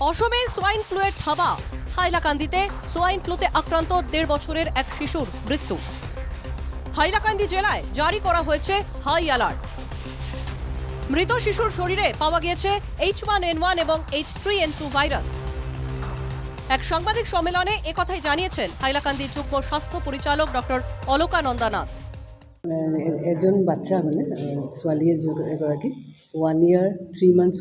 অসমে সোয়াইন ফ্লুয়ের থাবা। হাইলাকান্দিতে সোয়াইন ফ্লুতে আক্রান্ত দেড় বছরের এক শিশুর মৃত্যু। হাইলাকান্দি জেলায় জারি করা হয়েছে হাই অ্যালার্ট মৃত শিশুর শরীরে পাওয়া গিয়েছে এইচ ওয়ান এন ওয়ান এবং H three N two virus এক সাংবাদিক সম্মেলনে একথাই জানিয়েছেন হাইলাকান্দি যুগ্ম স্বাস্থ্য পরিচালক ডক্টর অলকানন্দনাথ। এজন বাচ্চা মানে ছোৱালী এগৰাকী ওৱান ইয়েৰ থ্ৰী মান্থছ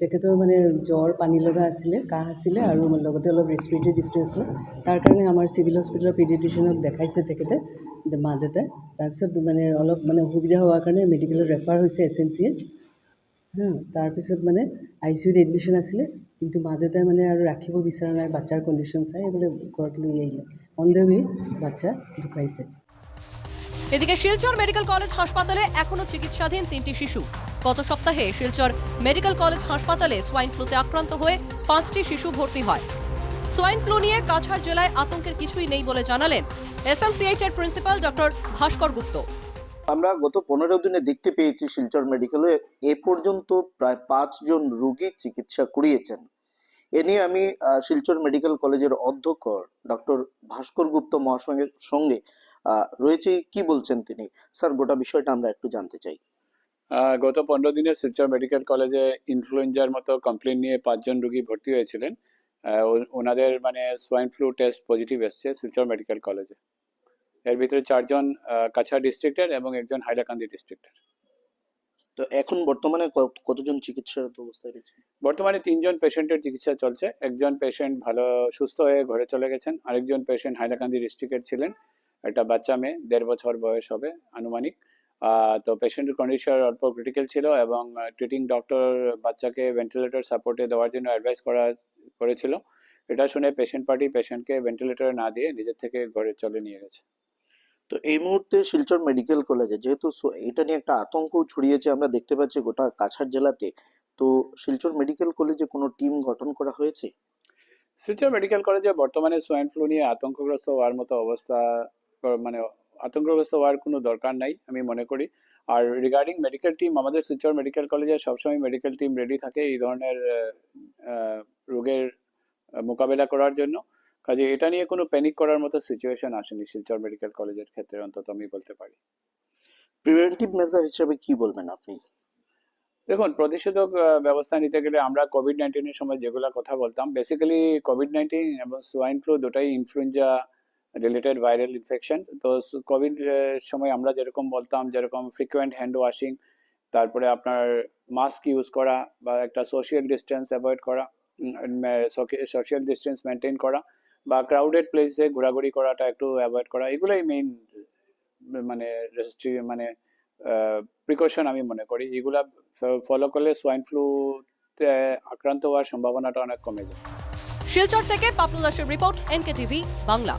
তেখেতৰ মানে জ্বৰ পানী লগা আছিলে কাহ আছিলে আৰু লগতে অলপ ৰেচপিৰেটৰী ডিষ্ট্ৰেছ হ'ল। তাৰ কাৰণে আমাৰ চিভিল হস্পিটেলৰ পিডিট্ৰিচিয়ানক দেখাইছে তেখেতে দে- মা দেউতাই। তাৰপিছত মানে অলপ মানে অসুবিধা হোৱাৰ কাৰণে মেডিকেলত ৰেফাৰ হৈছে এছ এম চি এইচ তাৰপিছত মানে আই চি ইউত এডমিশ্যন আছিলে কিন্তু মা দেউতাই মানে আৰু ৰাখিব বিচৰা নাই বাচ্চাৰ কণ্ডিশ্যন চাই বোলে ঘৰত লৈ আহিলে। অন দ্য ৱে বাচ্চা ঢুকাইছে। এদিকে শিলচর মেডিকেল কলেজ হাসপাতালে এখনও চিকিৎসাধীন তিনটি শিশু। গত সপ্তাহে শিলচর মেডিকেল কলেজ হাসপাতালে সোয়াইন ফ্লুতে আক্রান্ত হয়ে পাঁচটি শিশু ভর্তি হয়। সোয়াইন ফ্লু নিয়ে কাছাড় জেলায় আতঙ্কের কিছুই নেই বলে জানালেন এসএমসিএইচ এর প্রিন্সিপাল ডক্টর ভাস্কর গুপ্ত। আমরা গত পনেরো দিনে দেখতে পেয়েছি শিলচর মেডিকেলে এ পর্যন্ত প্রায় পাঁচজন রুগী চিকিৎসা করিয়েছেন। এ নিয়ে আমি শিলচর মেডিকেল কলেজের অধ্যক্ষ ডক্টর ভাস্কর গুপ্ত মহাসঙ্গের সঙ্গে রয়েছে কি বলছেন তিনি? স্যার গোটা বিষয়টা আমরা একটু জানতে চাই। গত পনেরো দিনে শিলচর মেডিকেল কলেজে ইনফ্লুয়েঞ্জার মতো কমপ্লেন নিয়ে পাঁচজন রুগী ভর্তি হয়েছিলেন। ওনাদের মানে সোয়াইন ফ্লু টেস্ট পজিটিভ এসছে শিলচর মেডিকেল কলেজে। এর ভিতরে চারজন কাছাড় ডিস্ট্রিক্টের এবং একজন হাইলাকান্দি ডিস্ট্রিক্টের তো এখন বর্তমানে কতজন চিকিৎসারত অবস্থায় রয়েছে? বর্তমানে তিনজন পেশেন্টের চিকিৎসা চলছে। একজন পেশেন্ট ভালো সুস্থ হয়ে ঘরে চলে গেছেন। আরেকজন পেশেন্ট হাইলাকান্দি ডিস্ট্রিক্টের ছিলেন। একটা বাচ্চা মেয়ে দেড় বছর বয়স হবে আনুমানিক। তো পেশেন্টের কন্ডিশন অল্প ক্রিটিক্যাল ছিল এবং ট্রিটিং ডক্টর বাচ্চাকে ভেন্টিলেটর সাপোর্টে দেওয়ার জন্য অ্যাডভাইস করা করেছিল। এটা শুনে পেশেন্ট পার্টি পেশেন্টকে ভেন্টিলেটরে না দিয়ে নিজের থেকে ঘরে চলে নিয়ে গেছে। তো এই মুহূর্তে শিলচর মেডিকেল কলেজে যেহেতু সো- এটা নিয়ে একটা আতঙ্ক ছড়িয়েছে আমরা দেখতে পাচ্ছি গোটা কাছাড় জেলাতে। তো শিলচর মেডিকেল কলেজে কোনো টিম গঠন করা হয়েছে? শিলচর মেডিকেল কলেজে বর্তমানে সোয়াইন ফ্লু নিয়ে আতঙ্কগ্রস্ত হওয়ার মতো অবস্থা মানে আতঙ্কগ্রস্ত হওয়ার কোনো দরকার নাই আমি মনে করি। আর রিগার্ডিং মেডিকেল টিম আমাদের শিলচর মেডিকেল কলেজে সবসময় মেডিকেল টিম রেডি থাকে এই ধরনের রোগের মোকাবেলা করার জন্য। কাজে এটা নিয়ে কোনো প্যানিক করার মতো সিচুয়েশন আসেনি শিলচর মেডিকেল কলেজের ক্ষেত্রে অন্তত আমি বলতে পারি। প্রিভেন্টিভ মেজার হিসেবে কি বলবেন আপনি? দেখুন প্রতিষেধক ব্যবস্থা নিতে গেলে আমরা কোভিড নাইন্টিনের সময় যেগুলো কথা বলতাম বেসিক্যালি কোভিড নাইন্টিন এবং সোয়াইন ফ্লু দুটাই ইনফ্লুয়েঞ্জা রিলেটেড ভাইরাল ইনফেকশন তো কোভিড সময় আমরা যেরকম বলতাম, যেরকম ফ্রিকুয়েন্ট হ্যান্ড ওয়াশিং তারপরে আপনার মাস্ক ইউজ করা বা একটা সোশ্যাল ডিস্টেন্স অ্যাভয়েড করা সোশ্যাল ডিস্টেন্স মেনটেন করা বা ক্রাউডেড প্লেসে ঘোরাঘুরি করাটা একটু অ্যাভয়েড করা, এগুলোই মেইন মানে মানে প্রিকশন আমি মনে করি। এগুলা ফলো করলে সোয়াইন ফ্লু আক্রান্ত হওয়ার সম্ভাবনাটা অনেক কমে যায়। শিলচর থেকে পাপলু দাসের রিপোর্ট এনকে টিভি বাংলা।